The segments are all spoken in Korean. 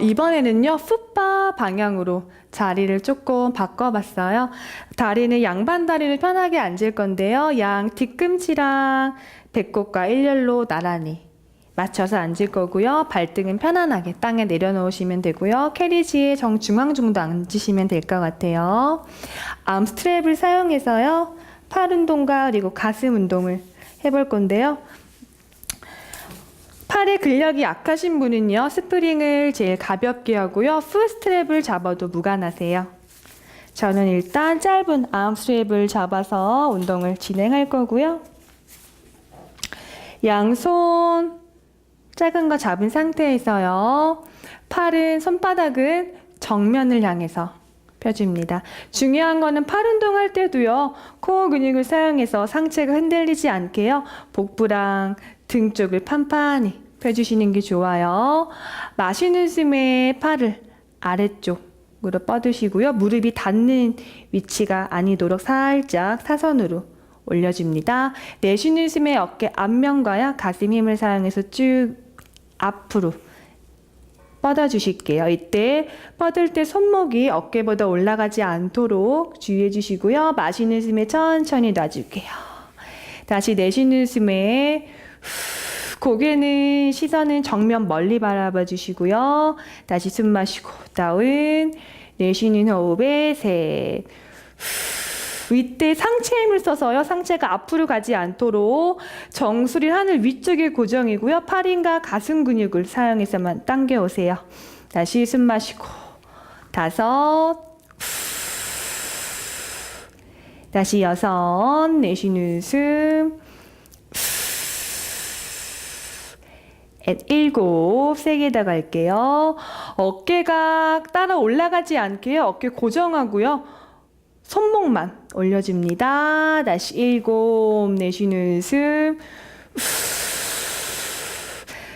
이번에는요, 풋바 방향으로 자리를 조금 바꿔봤어요. 다리는 양반 다리를 편하게 앉을 건데요. 양 뒤꿈치랑 배꼽과 일렬로 나란히 맞춰서 앉을 거고요. 발등은 편안하게 땅에 내려놓으시면 되고요. 캐리지의 정중앙 정도 앉으시면 될 것 같아요. 암 스트랩을 사용해서요. 팔 운동과 그리고 가슴 운동을 해볼 건데요. 팔의 근력이 약하신 분은요, 스프링을 제일 가볍게 하고요, 풋스트랩을 잡아도 무관하세요. 저는 일단 짧은 암스트랩을 잡아서 운동을 진행할 거고요. 양손 작은 거 잡은 상태에서요, 팔은, 손바닥은 정면을 향해서 펴줍니다. 중요한 거는 팔 운동할 때도요, 코어 근육을 사용해서 상체가 흔들리지 않게요, 복부랑 등 쪽을 판판히 펴주시는 게 좋아요. 마시는 숨에 팔을 아래쪽으로 뻗으시고요. 무릎이 닿는 위치가 아니도록 살짝 사선으로 올려줍니다. 내쉬는 숨에 어깨 앞면과요. 가슴 힘을 사용해서 쭉 앞으로 뻗어 주실게요. 이때 뻗을 때 손목이 어깨보다 올라가지 않도록 주의해 주시고요. 마시는 숨에 천천히 놔줄게요. 다시 내쉬는 숨에 후, 고개는 시선은 정면 멀리 바라봐 주시고요. 다시 숨 마시고 다운 내쉬는 호흡에 셋 후, 이때 상체 힘을 써서요. 상체가 앞으로 가지 않도록 정수리를 하늘 위쪽에 고정이고요. 팔인과 가슴 근육을 사용해서만 당겨 오세요. 다시 숨 마시고 다섯 후, 다시 여섯 내쉬는 숨 일곱, 세개더 갈게요. 어깨가 따라 올라가지 않게 어깨 고정하고요. 손목만 올려줍니다. 다시 일곱, 내쉬는 숨.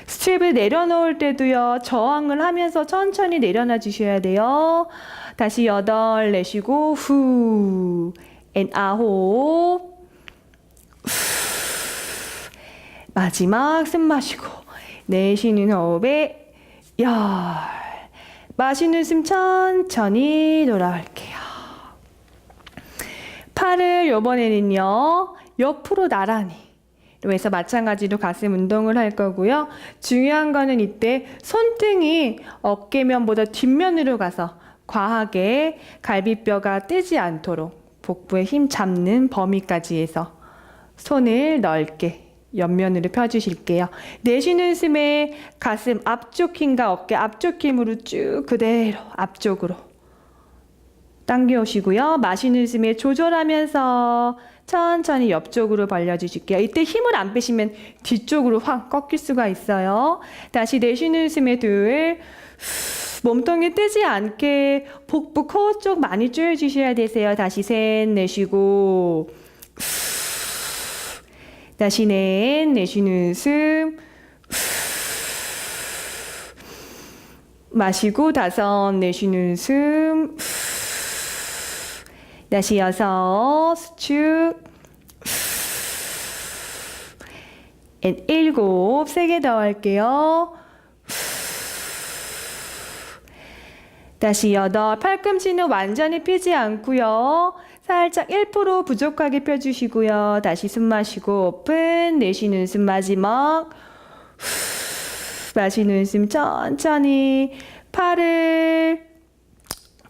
스트랩을 내려놓을 때도요, 저항을 하면서 천천히 내려놔 주셔야 돼요. 다시 여덟, 내쉬고, 후. 앤 아홉. 후. 마지막 숨 마시고. 내쉬는 호흡에 열. 마시는 숨 천천히 돌아올게요. 팔을 요번에는요, 옆으로 나란히. 그래서 마찬가지로 가슴 운동을 할 거고요. 중요한 거는 이때 손등이 어깨면보다 뒷면으로 가서 과하게 갈비뼈가 뜨지 않도록 복부에 힘 잡는 범위까지 해서 손을 넓게 옆면으로 펴주실게요. 내쉬는 숨에 가슴 앞쪽 힘과 어깨 앞쪽 힘으로 쭉 그대로 앞쪽으로 당겨오시고요. 마시는 숨에 조절하면서 천천히 옆쪽으로 벌려주실게요. 이때 힘을 안 빼시면 뒤쪽으로 확 꺾일 수가 있어요. 다시 내쉬는 숨에 둘. 몸통이 뜨지 않게 복부 코어 쪽 많이 조여주셔야 되세요. 다시 셋 내쉬고 다시 넷 내쉬는 숨 마시고 다섯 내쉬는 숨 다시 여섯 수축 앤 일곱 세 개 더 할게요. 다시 여덟 팔꿈치는 완전히 펴지 않고요 살짝 1% 부족하게 펴주시고요. 다시 숨 마시고 오픈 내쉬는 숨 마지막 후, 마시는 숨 천천히 팔을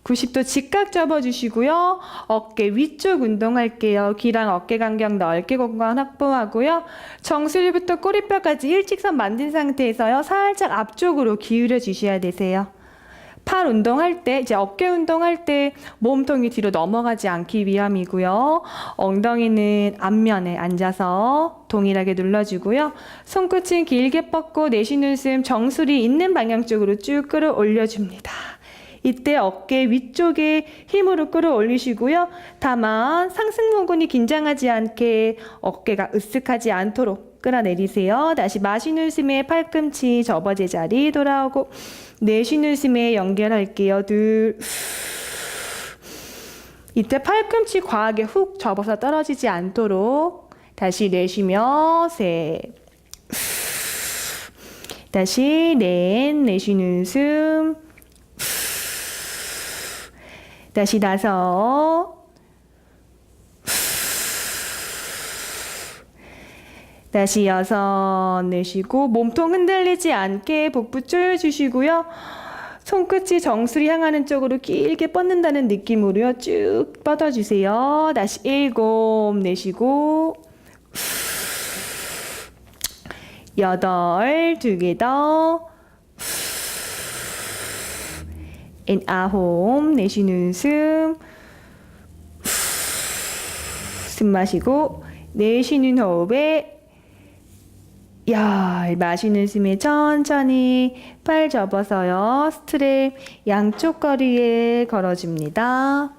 90도 직각 접어주시고요. 어깨 위쪽 운동할게요. 귀랑 어깨 간격 넓게 공간 확보하고요. 정수리부터 꼬리뼈까지 일직선 만든 상태에서요. 살짝 앞쪽으로 기울여 주셔야 되세요. 팔 운동할 때, 이제 어깨 운동할 때 몸통이 뒤로 넘어가지 않기 위함이고요. 엉덩이는 앞면에 앉아서 동일하게 눌러주고요. 손끝은 길게 뻗고 내쉬는 숨 정수리 있는 방향 쪽으로 쭉 끌어올려줍니다. 이때 어깨 위쪽에 힘으로 끌어올리시고요. 다만 상승 부근이 긴장하지 않게 어깨가 으쓱하지 않도록 끌어내리세요. 다시 마시는 숨에 팔꿈치 접어 제자리 돌아오고 내쉬는 숨에 연결할게요. 둘. 이때 팔꿈치 과하게 훅 접어서 떨어지지 않도록 다시 내쉬며 셋. 다시 넷, 내쉬는 숨. 다시 다섯. 다시 여섯 내쉬고 몸통 흔들리지 않게 복부 조여주시고요. 손끝이 정수리 향하는 쪽으로 길게 뻗는다는 느낌으로요. 쭉 뻗어주세요. 다시 일곱 내쉬고 여덟 두 개 더. 엔 아홉 내쉬는 숨. 숨 마시고 내쉬는 호흡에 열 마시는 숨에 천천히 팔 접어서요. 스트랩 양쪽 거리에 걸어줍니다.